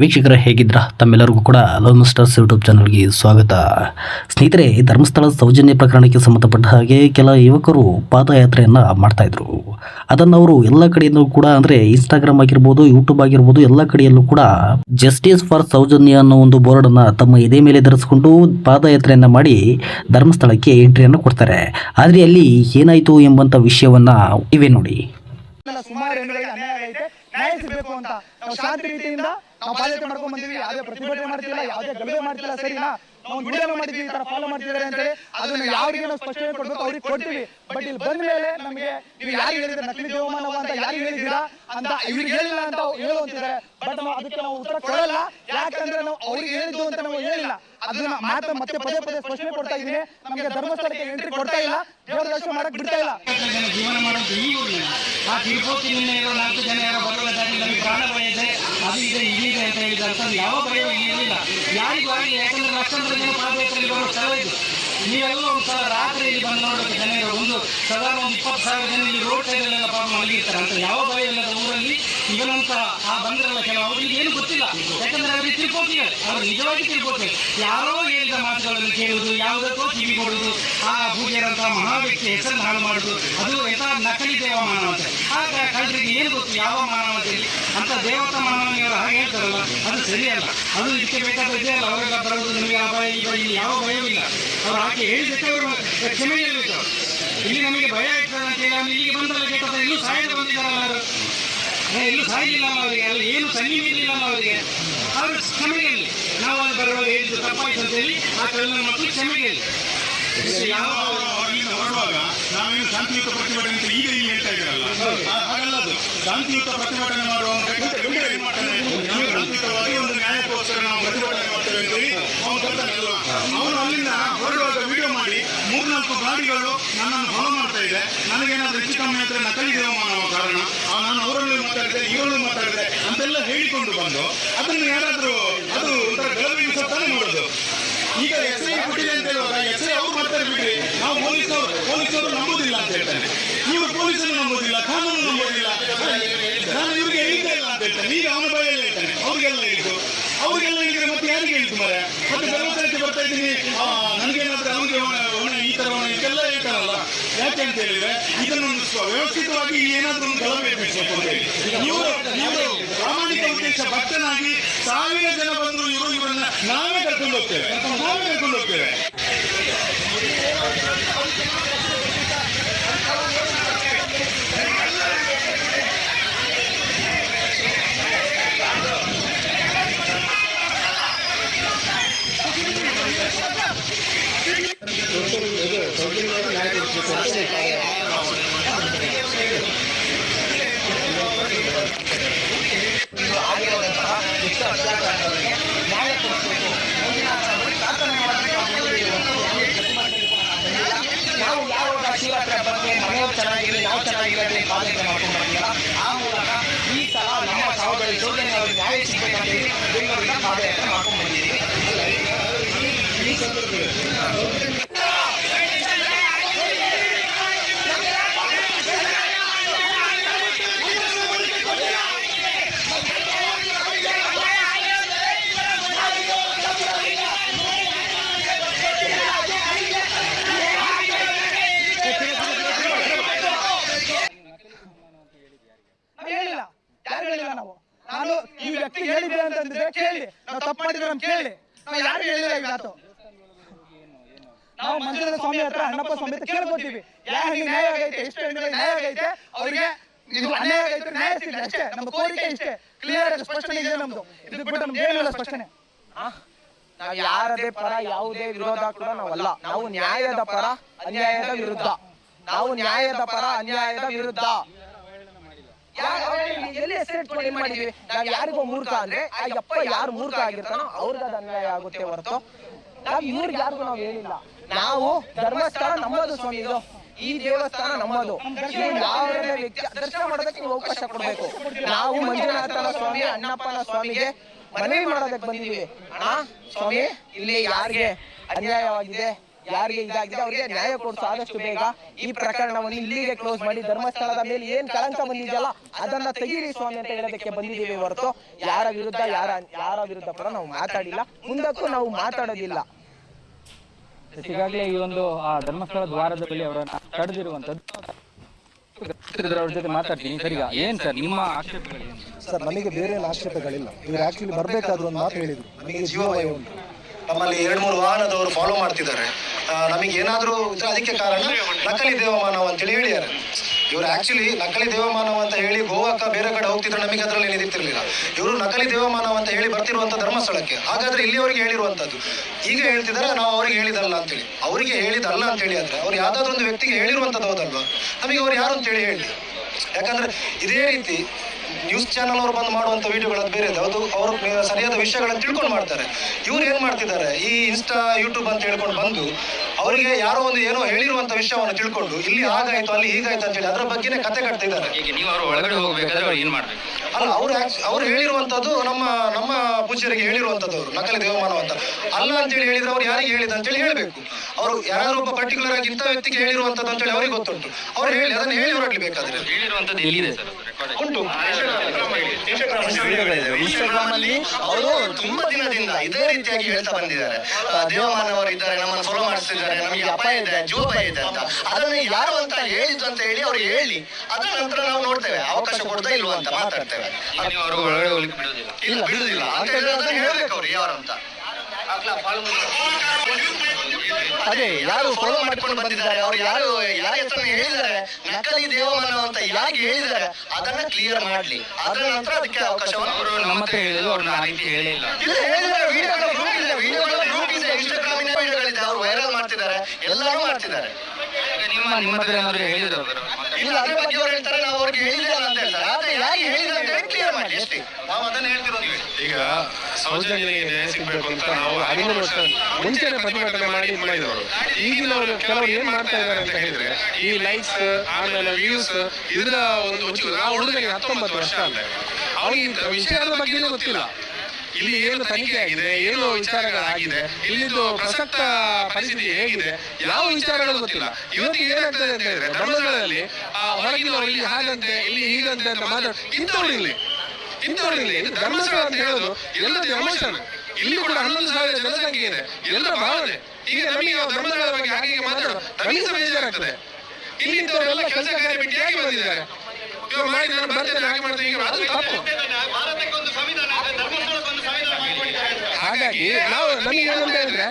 ವೀಕ್ಷಕರ ಹೇಗಿದ್ರ ತಮ್ಮೆಲ್ಲರಿಗೂ ಕೂಡ ಲವ್ ಮಿಸ್ಟರ್ಸ್ ಯೂಟ್ಯೂಬ್ ಚಾನಲ್ಗೆ ಸ್ವಾಗತ. ಸ್ನೇಹಿತರೆ ಧರ್ಮಸ್ಥಳ ಸೌಜನ್ಯ ಪ್ರಕರಣಕ್ಕೆ ಸಂಬಂಧಪಟ್ಟ ಹಾಗೆ ಕೆಲ ಯುವಕರು ಪಾದಯಾತ್ರೆಯನ್ನು ಮಾಡ್ತಾ ಇದ್ರು. ಅದನ್ನು ಅವರು ಎಲ್ಲ ಕಡೆಯಲ್ಲೂ ಕೂಡ ಅಂದರೆ ಇನ್ಸ್ಟಾಗ್ರಾಮ್ ಆಗಿರ್ಬೋದು ಯೂಟ್ಯೂಬ್ ಆಗಿರ್ಬೋದು, ಎಲ್ಲ ಕಡೆಯಲ್ಲೂ ಕೂಡ ಜಸ್ಟಿಸ್ ಫಾರ್ ಸೌಜನ್ಯ ಅನ್ನೋ ಒಂದು ಬೋರ್ಡನ್ನು ತಮ್ಮ ಎದೆ ಮೇಲೆ ಧರಿಸಿಕೊಂಡು ಪಾದಯಾತ್ರೆಯನ್ನು ಮಾಡಿ ಧರ್ಮಸ್ಥಳಕ್ಕೆ ಎಂಟ್ರಿಯನ್ನು ಕೊಡ್ತಾರೆ. ಆದರೆ ಅಲ್ಲಿ ಏನಾಯಿತು ಎಂಬಂಥ ವಿಷಯವನ್ನು ಇವೆ ನೋಡಿ. ನಾವು ಶಾಂತಿ ರೀತಿಯಿಂದ ನಾವು ಬಾಧ್ಯತೆ ಮಾಡ್ಕೊಂಡ್ ಬಂದಿವಿ ಯಾವುದೇ ಪ್ರತಿಭಟನೆ ಮಾಡ್ತಿಲ್ಲ ಯಾವುದೇ ಗಲಭೆ ಮಾಡ್ತಿಲ್ಲ ಸರಿನಾ? ನಾವು ವಿಡಿಯೋ ಮಾಡಿದ್ವಿ ಈ ತರ ಫಾಲೋ ಮಾಡ್ತಿದ್ದಾರೆ ಅಂತೇಳಿ ಅದನ್ನ ಯಾರಿಗೆ ನಾವು ಸ್ಪಷ್ಟನೆ ಕೊಡ್ಬೇಕು ಅವ್ರಿಗೆ ಕೊಡ್ತೀವಿ. ಬಟ್ ಇಲ್ಲಿ ಬಂದ ಮೇಲೆ ನಮಗೆ ನೀವು ಯಾರು ಹೇಳಿದ್ರೆ ನಕಲಿ ದೇವಮಾನವ ಅಂತ ಯಾರು ಹೇಳಿದ್ದೀರಾ ಅಂತ ಇವ್ರಿಗೆ ಹೇಳಿಲ್ಲ ಅಂತ ಹೇಳು ಅಂತಿದ್ದಾರೆ ಬಟ್ ನಾವು ಅದಕ್ಕೆ ನಾವು ಉತ್ತರ ಕೊಡಲ್ಲ. ಯಾಕಂದ್ರೆ ನಾವು ಅವ್ರಿಗೆ ಹೇಳಿದ್ದು ಅಂತ ನಾವು ಹೇಳಿಲ್ಲ. ಅದನ್ನ ಮಾತ್ರ ಮತ್ತೆ ಪದೇ ಪದೇ ಸ್ಪಷ್ಟನೆ ಕೊಡ್ತಾ ಇದ್ದೀನಿ. ನಮಗೆ ಧರ್ಮಸ್ಥಳಕ್ಕೆ ಎಂಟ್ರಿ ಕೊಡ್ತಾ ಇಲ್ಲ. ದೇವರ ದರ್ಶನ ಮಾಡಕ್ ಬಿಡ್ತಾ ಇಲ್ಲ. ಜೀವನ ಮಾಡೋದು ಈ ಆ ತಿರುಪತಿ ನಿನ್ನೆ ಇರೋ ನಾಲ್ಕು ಜನ ಯಾರೋ ಬರುವ ದಾರಿ ನಮಗೆ ಪ್ರಾಣ ಭಯ ಇದೆ ಅಂತ ಯಾವ ಭಯವೂ ಇಲ್ಲಿ ಇರಲಿಲ್ಲ ಯಾರಿಗೂ ಆಗಲಿ ಯಾಕಂದ್ರೆ ಲಕ್ಷಾಂತರ ಜನ ಪಾದಯಾತ್ರೆಯಲ್ಲಿ ಬರೋ ಸ್ಥಳ ಇದು. ನೀವೆಲ್ಲ ಒಂದು ಸಲ ರಾತ್ರಿ ಇಲ್ಲಿ ಬಂದು ನೋಡೋಕೆ ಜನ ಇರೋ ಒಂದು ಸಾಧಾರಣ ಒಂದು ಇಪ್ಪತ್ತು ಸಾವಿರ ಜನ ಇಲ್ಲಿ ರೋಡ್ ಸೈಡಲ್ಲೆಲ್ಲ ಪಾಪ ಮಲಗಿರ್ತಾರೆ ಅಂತ ಯಾವ ಭಯ ಇಲ್ಲದ ಊರಲ್ಲಿ ಇವನಂತ ಆ ಬಂದಿರಲ್ಲ ಕೆಲವು ಅವರಿಗೆ ಏನು ಗೊತ್ತಿಲ್ಲ. ಯಾಕಂದ್ರೆ ಅವರಿಗೆ ತಿರುಪತಿ ಅವರು ನಿಜವಾಗಿ ತಿರುಪತಿ ಯಾರೋ ಹೇಳಿದ ಮಾತುಗಳನ್ನು ಕೇಳುವುದು, ಯಾವುದಕ್ಕೋ ಕಿವಿ ಕೊಡುವುದು, ಆ ಪೂಜ್ಯರಂತಹ ಮಹಾ ವ್ಯಕ್ತಿ ಹೆಸರನ್ನು ಹಾಳು ಮಾಡುವುದು, ಅದು ಎಂಥ ನಕಲಿ ದೇವ ಮಾನವತೆ ಆಗ ಕಳ್ಳರಿಗೆ ಏನು ಗೊತ್ತು? ಯಾವ ಮಾನವತೆಯಲ್ಲಿ ಅಂತ ದೇವತಾ ಮಾನವನಿಯವರು ಹಾಗೆ ಹೇಳ್ತಾರಲ್ಲ, ಅದು ಸರಿಯಲ್ಲ. ಅದು ಇದಕ್ಕೆ ಬೇಕಾದ ಇದೆಯಲ್ಲ ಅವರೆಲ್ಲ ಬರೋದು ನಿಮಗೆ ಆ ಭಯ ಇಲ್ಲಿ ಯಾವ ಭಯವಿಲ್ಲ. ಅವ್ರು ಹಾಗೆ ಹೇಳಿದಕ್ಕೆ ಅವರು ಕ್ಷಮೆ ಹೇಳ್ಬೇಕು ಇಲ್ಲಿ ನಮಗೆ ಭಯ ಆಗ್ತದೆ ಅಂತ ಹೇಳಿ ಆಮೇಲೆ ಇಲ್ಲಿಗೆ ಬಂದಲ್ಲ ಕೇಳ್ತಾರೆ ಇಲ್ಲೂ ಸಾಯದ ಬಂದಿದ್ದಾರಲ್ಲ ಅವರು ಎಲ್ಲೂ ಸಾಯಲಿಲ್ಲ ಅವರಿಗೆ, ಅಲ್ಲಿ ಏನು ಸನ್ನಿ ಇಲ್ಲ ಅವರಿಗೆ. ಅವರು ಕ್ಷಮೆಯಲ್ಲಿ ನಾವು ಅಲ್ಲಿ ಬರುವಾಗ ಹೇಳಿದ್ರು ತಪ್ಪಾಯ್ತು ಅಂತ ಹೇಳಿ ಆ ಕಳ್ಳನ ಮಕ್ಕಳು ಕ್ಷಮೆಯಲ್ಲಿ ಯಾವ ಹೊರಡುವಾಗ ನಾವೇನು ಶಾಂತಿಯುತ ಪ್ರತಿಭಟನೆ ಅಂತ ಈಗ ಇಲ್ಲಿ ಹೇಳ್ತಾ ಇದ್ದಾರಲ್ಲ? ಹಾಗಲ್ಲ ಅದು. ಶಾಂತಿಯುತ ಪ್ರತಿಭಟನೆ ಮಾಡುವ ಶಾಂತಿಯುತವಾಗಿ ಒಂದು ನ್ಯಾಯಕ್ಕೋಸ್ಕರ ನಾವು ಪ್ರತಿಭಟನೆ ಮಾಡ್ತೇವೆ ಅಂತ ಹೇಳಿ ಅವನು ಬರ್ತಾನಲ್ವಾ ಅವನು ಅಲ್ಲಿಂದ ಮೂರ್ನಾಲ್ಕು ಗಾಡಿಗಳು ನನ್ನನ್ನು ಫಾಲೋ ಮಾಡ್ತಾ ಇದೆ. ನನಗೇನಾದ್ರೂ ಹೆಚ್ಚು ಕಮ್ಮಿ ಆದ್ರೆ ನಕಲಿ ದೇವಮಾನವ ಕಾರಣ. ನಾನು ಅವರಲ್ಲಿ ಮಾತಾಡಿದೆ ಇವರಲ್ಲಿ ಮಾತಾಡಿದೆ ಅಂತೆಲ್ಲ ಹೇಳಿಕೊಂಡು ಬಂದು ಅದನ್ನು ಯಾರಾದರೂ ಅದು ಒಂಥರ ಗಲಭೆ ಸತ್ತಾನೆ ಮಾಡೋದು. ಈಗ ಎಸ್ ಐ ಕೊಟ್ಟಿದೆ ಅಂತ ಹೇಳುವಾಗ ಎಸ್ ಐ ಅವ್ರು ಮಾಡ್ತಾರೆ ಬಿಡ್ರಿ ನಾವು ಪೊಲೀಸರು ಪೊಲೀಸರು ನಂಬುದಿಲ್ಲ ಅಂತ ಹೇಳ್ತಾನೆ ನೀವು ಪೊಲೀಸರು ನಂಬುದಿಲ್ಲ ಕಾನೂನು ನಂಬೋದಿಲ್ಲ. ನಾನು ಇವ್ರಿಗೆ ಹೇಳ್ತಾ ಇಲ್ಲ ಅಂತ ಹೇಳ್ತಾನೆ ಈಗ ಅವನ ಬಾಯಲ್ಲಿ ಹೇಳ್ತಾನೆ, ಅವ್ರಿಗೆಲ್ಲ ಹೇಳಿದ್ದು. ಅವ್ರಿಗೆಲ್ಲ ಹೇಳಿದ್ರೆ ಮತ್ತೆ ಯಾರಿಗೆ ಹೇಳ್ತು ಮರೆ ಮತ್ತೆ ಬರ್ತಾ ಇದ್ದೀನಿ. ನನಗೇನಾದ್ರೆ ಅವನಿಗೆ ಹೊಣೆ ಈ ತರ ಹೊಣೆ ಇದೆಲ್ಲ ಹೇಳ್ತಾರಲ್ಲ ಯಾಕೆ ಅಂತ ಹೇಳಿದ್ರೆ ಇದನ್ನೊಂದು ವ್ಯವಸ್ಥಿತವಾಗಿ ಏನಾದ್ರೂ ಒಂದು ಗಲಭೆ ಪ್ರಾಮಾಣಿಕ ಉದ್ದೇಶ ಭಕ್ತನಾಗಿ ಸಾವಿರ ಜನ ಬಂದರು ಇವರು ಇವರನ್ನ ನಾವೇ ಕರ್ಕೊಂಡು ಹೋಗ್ತೇವೆ. ನಾವೇ ಕರ್ಕೊಂಡು ಹೋಗ್ತೇವೆ. ನಾವು ಯಾವಾಗ ಶಿವರಾತ್ರಿ ಹಬ್ಬಕ್ಕೆ ಮನೆಯವ್ರು ಚೆನ್ನಾಗಿರಲಿ ನಾವು ಚೆನ್ನಾಗಿರಲಿ ಪಾದಯಾತ್ರೆ ಮಾಡ್ಕೊಂಡು ಬರ್ತೀವಲ್ಲ ಆ ಮೂಲಕ ಈ ಸಲ ನಮ್ಮ ನ್ಯಾಯ ನಾವು ಯಾರು ಹೇಳಿಲ್ಲ ನಾವು? ನಾನು ಈ ವ್ಯಕ್ತಿ ಹೇಳಿದ್ದೆ ಅಂತಂದ್ರೆ ಕೇಳಿ. ನಾವು ತಪ್ಪು ಮಾಡಿದ್ರೆ ನಮ್ಗೆ ಕೇಳಿ. ನಾವು ಯಾರು ಹೇಳಿಲ್ಲ ಈ ಮಾತು ನಾವು ಮಂದಿರದ ಸ್ವಾಮಿ ಹತ್ರ ಅಣ್ಣಪ್ಪ ಸ್ವಾಮಿ ಹತ್ರ ಕೇಳ್ಕೊತೀವಿ. ಯಾವ ಹೆಣ್ಣಿಗೆ ನ್ಯಾಯ ಆಗೈತೆ ಎಷ್ಟು ಹೆಣ್ಣಿಗೆ ನ್ಯಾಯ ಆಗೈತೆ. ಅವರಿಗೆ ಇದು ಅನ್ಯಾಯ ಆಗೈತೆ ನ್ಯಾಯ ಸಿಗಲಿ ಅಷ್ಟೇ. ನಮ್ಮ ಕೋರಿಕೆ ಇಷ್ಟೇ. ಕ್ಲಿಯರ್ ಆಗಿ ಸ್ಪಷ್ಟನೆ ಇದೆ ನಮ್ದು. ಇದು ಬಿಟ್ಟು ನಮ್ಗೆ ಏನಿಲ್ಲ ಸ್ಪಷ್ಟನೆ. ನಾವು ಯಾರದೇ ಪರ ಯಾವುದೇ ವಿರೋಧ ಕೂಡ ನಾವಲ್ಲ. ನಾವು ನ್ಯಾಯದ ಪರ ಅನ್ಯಾಯದ ವಿರುದ್ಧ. ನಾವು ನ್ಯಾಯದ ಪರ ಅನ್ಯಾಯದ ವಿರುದ್ಧ. ಎಲ್ಲಿ ಎಸ್ಟೇಟ್ ಏನ್ ಮಾಡಿದೀವಿ ನಾವ್ ಯಾರಿಗೋ ಮೂರ್ಖ ಅಂದ್ರೆ ಆ ಯಪ್ಪ ಯಾರು ಮೂರ್ಖ ಆಗಿರ್ತಾನೋ ಅವ್ರಿಗೆ ಅದು ಅನ್ಯಾಯ ಆಗುತ್ತೆ ಹೊರತು. ನಾವ್ ಇವ್ರಿಗೆ ಯಾರಿಗೂ ನಾವು ಹೇಳಿಲ್ಲ ನಾವು ಧರ್ಮಸ್ಥಳ ನಮ್ಮದು ಸ್ವಾಮಿ ಇದು. ಈ ದೇವಸ್ಥಾನ ನಮ್ಮದು. ಯಾವುದೇ ವ್ಯಕ್ತಿ ದರ್ಶನ ಮಾಡೋದಕ್ಕೆ ನೀವು ಅವಕಾಶ ಕೊಡಬೇಕು. ನಾವು ಮಂಜುನಾಥನ ಸ್ವಾಮಿ ಅಣ್ಣಪ್ಪನ ಸ್ವಾಮಿಗೆ ಮನವಿ ಮಾಡೋದಕ್ಕೆ ಬಂದಿದ್ದೀವಿ. ಅಣ್ಣ ಸ್ವಾಮಿ ಇಲ್ಲಿ ಯಾರಿಗೆ ಅನ್ಯಾಯವಾಗಿದೆ? ಯಾರಿಗೆ ಇದಾಗಿದೆ ಅವರಿಗೆ ನ್ಯಾಯ ಕೊಡಿಸೋ ಆದಷ್ಟು ಬೇಗ ಈ ಪ್ರಕರಣವನ್ನು ಇಲ್ಲಿಗೆ ಕ್ಲೋಸ್ ಮಾಡಿ ಧರ್ಮಸ್ಥಳದ ಮೇಲೆ ಏನ್ ಕಳಂಕ ಬಂದಿದೆಯಲ್ಲ ಅದನ್ನ ತೆಗೀರಿ ಸ್ವಾಮಿ ಅಂತ ಹೇಳೋದಕ್ಕೆ ಬಂದಿದ್ದೀವಿ ಹೊರತು ಯಾರ ವಿರುದ್ಧ ಯಾರ ಯಾರ ವಿರುದ್ಧ ಕೂಡ ನಾವು ಮಾತಾಡಿಲ್ಲ. ಮುಂದಕ್ಕೂ ನಾವು ಮಾತಾಡೋದಿಲ್ಲ. ಈಗಾಗಲೇ ಈ ಒಂದು ಆ ಧರ್ಮಸ್ಥಳ ದ್ವಾರದ ಬಳಿ ಅವರನ್ನ ತಡೆದಿರುವಂತದ್ದು ಅವ್ರ ಜೊತೆ ಮಾತಾಡ್ತೀನಿ ಸರ್ ಏನ್ ಸರ್ ನಿಮ್ಮ ಆಕ್ಷೇಪಗಳೇನು ಸರ್ ನಮಗೆ ಬೇರೆ ಆಕ್ಷೇಪಗಳಿಲ್ಲ. ಇವ್ರು ಆಕ್ಚುಲಿ ಬರಬೇಕಾದ್ರು ಒಂದು ಮಾತು ಹೇಳಿದ್ರು. ನಮಗೆ ಜೀವ ಉಂಟು. ನಮ್ಮಲ್ಲಿ ಎರಡು ಮೂರು ವಾಹನದವರು ಫಾಲೋ ಮಾಡ್ತಿದ್ದಾರೆ. ನಮಗೆ ಏನಾದರೂ ಅದಕ್ಕೆ ಕಾರಣ ನಕಲಿ ದೇವಮಾನವ ಅಂತೇಳಿ ಹೇಳಿದ್ದಾರೆ. ಇವರು ಆಕ್ಚುಲಿ ನಕಲಿ ದೇವಮಾನವ ಅಂತ ಹೇಳಿ ಗೋವಾಕ ಬೇರೆ ಕಡೆ ಹೋಗ್ತಿದ್ರೆ ನಮಗೆ ಅದರಲ್ಲಿ ಏನಿದಿರ್ತಿರ್ಲಿಲ್ಲ ಇವರು ನಕಲಿ ದೇವಮಾನವ ಅಂತ ಹೇಳಿ ಬರ್ತಿರುವಂಥ ಧರ್ಮಸ್ಥಳಕ್ಕೆ. ಹಾಗಾದ್ರೆ ಇಲ್ಲಿಯವರಿಗೆ ಹೇಳಿರುವಂಥದ್ದು ಈಗ ಹೇಳ್ತಿದ್ದಾರೆ ನಾವು ಅವರಿಗೆ ಹೇಳಿದಲ್ಲ ಅಂತೇಳಿ. ಅವರಿಗೆ ಹೇಳಿದಲ್ಲ ಅಂತ ಹೇಳಿ ಆದ್ರೆ ಅವ್ರು ಯಾವ್ದಾದ್ರು ಒಂದು ವ್ಯಕ್ತಿಗೆ ಹೇಳಿರುವಂಥದ್ದು ಹೌದಲ್ವಾ? ನಮಗೆ ಅವ್ರು ಯಾರು ಅಂತೇಳಿ ಹೇಳಿ ಯಾಕಂದ್ರೆ ಇದೇ ರೀತಿ ನ್ಯೂಸ್ ಚಾನಲ್ ಅವರು ಬಂದು ಮಾಡುವಂತ ವಿಡಿಯೋಗಳು ಬೇರೆ ಇದೆ. ಅದು ಅವರು ಸರಿಯಾದ ವಿಷಯಗಳನ್ನು ತಿಳ್ಕೊಂಡು ಮಾಡ್ತಾರೆ. ಇವ್ರು ಏನ್ ಮಾಡ್ತಿದ್ದಾರೆ? ಈ ಇನ್ಸ್ಟಾ ಯೂಟ್ಯೂಬ್ ಅಂತ ಹೇಳ್ಕೊಂಡು ಬಂದು ಅವರಿಗೆ ಯಾರೋ ಒಂದು ಏನೋ ಹೇಳಿರುವಂತ ವಿಷಯವನ್ನು ತಿಳ್ಕೊಂಡು ಇಲ್ಲಿ ಹಾಗಾಯ್ತು ಅಲ್ಲಿ ಹೀಗಾಯ್ತು ಅಂತ ಹೇಳಿ ಅದರ ಬಗ್ಗೆನೇ ಕತೆ ಕಟ್ತಿದ್ದಾರೆ. ಈಗ ನೀವು ಅವ್ರ ಒಳಗಡೆ ಹೋಗ್ಬೇಕಾದ್ರೆ ಅವ್ರು ಏನ್ ಮಾಡ್ಬೇಕು? ಅಲ್ಲ ಅವ್ರು ಅವ್ರು ಹೇಳಿರುವಂತದ್ದು ನಮ್ಮ ನಮ್ಮ ಪೂಜ್ಯರಿಗೆ ಹೇಳಿರುವಂತದ್ದು ಅವರು ನಕಲಿ ದೇವಮಾನವ ಅಂತ. ಅಲ್ಲ ಅಂತೇಳಿ ಹೇಳಿದ್ರೆ ಅವ್ರು ಯಾರಿಗೆ ಹೇಳಿದ ಅಂತೇಳಿ ಹೇಳಬೇಕು. ಅವರು ಯಾರಾದ್ರೂ ಒಬ್ಬ ಪರ್ಟಿಕ್ಯುಲರ್ ಆಗಿ ಇಂಥ ವ್ಯಕ್ತಿಗೆ ಹೇಳಿರುವಂತದ್ದು ಅಂತೇಳಿ ಅವ್ರಿಗೆ ಗೊತ್ತುಂಟು. ಅವ್ರು ಹೇಳಿ ಅದನ್ನ ಹೇಳಿ ಹೊರಡ್ಲಿ ಬೇಕಾದ್ರೆ ಹೇಳಿರುವಂತದ್ದು ಎಲ್ಲಿದೆ ಸರ್ ಉಂಟು. ಇನ್ಸ್ಟಾಗ್ರಾಮ್ ಅಲ್ಲಿ ಅವರು ತುಂಬಾ ದಿನದಿಂದ ಇದೇ ರೀತಿಯಾಗಿ ಹೇಳ್ತಾ ಬಂದಿದ್ದಾರೆ. ಆ, ದೇವಮಾನವರು ಇದ್ದಾರೆ ನಮ್ಮನ್ನು ಫಾಲೋ ಮಾಡಿಸ್ತಿದ್ದಾರೆ ನಮಗೆ ಅಪಾಯ ಇದೆ ಜೀವಪಾಯ ಇದೆ ಅಂತ. ಅದನ್ನು ಯಾರು ಅಂತ ಹೇಳಿದ್ದು ಅಂತ ಹೇಳಿ ಅವ್ರು ಹೇಳಿ. ಅದರ ನಂತರ ನಾವು ನೋಡ್ತೇವೆ. ಅವಕಾಶ ಕೊಡ್ತಾ ಇಲ್ವಾ ಅಂತ ಮಾತಾಡ್ತೇವೆ. ಅವರು ಒಳಗಡೆ ಹೋಗ್ಲಿಕ್ಕೆ ಬಿಡೋದಿಲ್ಲ ಇಲ್ಲ ಬಿಡುದಿಲ್ಲ ಅಂತ ಹೇಳಿದ್ರೆ ಅದನ್ನ ಹೇಳ್ಬೇಕು ಅವ್ರು ಯಾರು ಅಂತ. ಅದೇ ಯಾರು ಫಾಲೋ ಮಾಡ್ಕೊಂಡು ಬಂದಿದ್ದಾರೆ ಅವ್ರು ಯಾರು ಯಾರ ಹೇಳಿದ್ದಾರೆ ನಕಲಿ ದೇವಮಾನವ ಅಂತ ಯಾಕೆ ಹೇಳಿದ್ದಾರೆ ಅದನ್ನ ಕ್ಲಿಯರ್ ಮಾಡ್ಲಿ. ಅದರ ನಂತರ ಅದಕ್ಕೆ ಅವಕಾಶವನ್ನು ಅವರು ನಮ್ಮ ಹತ್ರ ಹೇಳಿದ್ರು ಅವ್ರು ನಾನು ಹೇಳಿಲ್ಲ. ಇಲ್ಲ, ಹೇಳಿದ್ದಾರೆ, ವೀಡಿಯೋ ಗ್ರೂಪ್ ಇದೆ, ವಿಡಿಯೋಗಳ ಗ್ರೂಪ್ ಇದೆ, ಇನ್ಸ್ಟಾಗ್ರಾಮ್ ವಿಡಿಯೋಗಳಿದೆ, ಅವ್ರು ವೈರಲ್ ಮಾಡ್ತಿದ್ದಾರೆ ಎಲ್ಲರೂ ಮಾಡ್ತಿದ್ದಾರೆ. ಈಗ ನಿಮ್ಮ ಏನಾದ್ರು ಹೇಳಿದ್ರು ಇಲ್ಲ ಅದ್ರ ಬಗ್ಗೆ ಅವ್ರು ಹೇಳ್ತಾರೆ ನಾವು ಅವ್ರಿಗೆ ಹೇಳಿಲ್ಲ ಅಂತ ಹೇಳ್ತಾರೆ ಆದ್ರೆ ಯಾರಿಗೆ ಹೇಳಿಲ್ಲ ಅಂತ ಹೇಳಿ ಕ್ಲಿಯರ್ ಮಾಡಿ ಅಷ್ಟೇ. ನಾವು ಅದನ್ನ ಹೇಳ್ತಿರೋದು ಈಗ ಸೌಜನ್ಯನಿಗೆ ನ್ಯಾಯ ಸಿಗ್ಬೇಕು ಅಂತ ನಾವು ಹದಿಮೂರು ವರ್ಷ ಮುಂಚೆನೆ ಪ್ರತಿಭಟನೆ ಮಾಡಿ ಮಾಡಿದವರು. ಈಗಿನ ಕೆಲವರು ಏನ್ ಮಾಡ್ತಾ ಇದ್ದಾರೆ ಅಂತ ಹೇಳಿದ್ರೆ ಈ ಲೈಕ್ಸ್ ಆಮೇಲೆ ವ್ಯೂಸ್ ಇದರ ಒಂದು ನಾವು ಹುಡುಗನಿಗೆ ಹತ್ತೊಂಬತ್ತು ವರ್ಷ ಅಲ್ಲ. ಅವನಿಗೆ ಇಂಥ ವಿಷಯದ ಬಗ್ಗೆನೇ ಗೊತ್ತಿಲ್ಲ. ಇಲ್ಲಿ ಏನು ತನಿಖೆ ಆಗಿದೆ ಏನು ವಿಚಾರಗಳಾಗಿದೆ ಇಲ್ಲಿದ್ದು ಪ್ರಸಕ್ತ ಪರಿಸ್ಥಿತಿ ಹೇಗಿದೆ ಯಾವ ವಿಚಾರಗಳು ಗೊತ್ತಿಲ್ಲ. ಇವತ್ತು ಏನಾಗ್ತದೆ ಅಂತ ಹೇಳಿದ್ರೆ ಧರ್ಮಗಳಲ್ಲಿ ಆ ಹೊರಗಿನವರು ಇಲ್ಲಿ ಹಾಗಂತೆ ಇಲ್ಲಿ ಹೀಗಂತೆ ಅಂತ ಮಾತಾಡ ಇಂಥವ್ರು ಇಲ್ಲಿ ಇಂಥವ್ರು ಇಲ್ಲಿ ಧರ್ಮಸ್ಥಳ ಅಂತ ಹೇಳೋದು ಎಲ್ಲರದ್ದು ಎಮೋಷನ್ ಇಲ್ಲಿ ಕೂಡ ಹನ್ನೊಂದು ಸಾವಿರ ಜನಸಂಖ್ಯೆ ಇದೆ. ಎಲ್ಲರ ಭಾವನೆ. ಈಗ ನಮಗೆ ಧರ್ಮಗಳ ಬಗ್ಗೆ ಹಾಗೆ ಮಾತಾಡೋದು? ನಮಗೆ ಸಹ ಬೇಜಾರಾಗ್ತದೆ ಇಲ್ಲಿ ಕೆಲಸ ಕಾರ್ಯ ಬಿಟ್ಟು ಹೇಗೆ ಬಂದಿದ್ದಾರೆ? ನಾನು ಬರ್ತೇನೆ ಹಾಗೆ ಮಾಡ್ತೇನೆ ಹೀಗೆ ಮಾಡ್ತೇನೆ. ಅದು ತಪ್ಪು ಹಾಗಾಗಿ ನಾವು ನಮಗೆ ಏನಂತ ಹೇಳಿದ್ರೆ?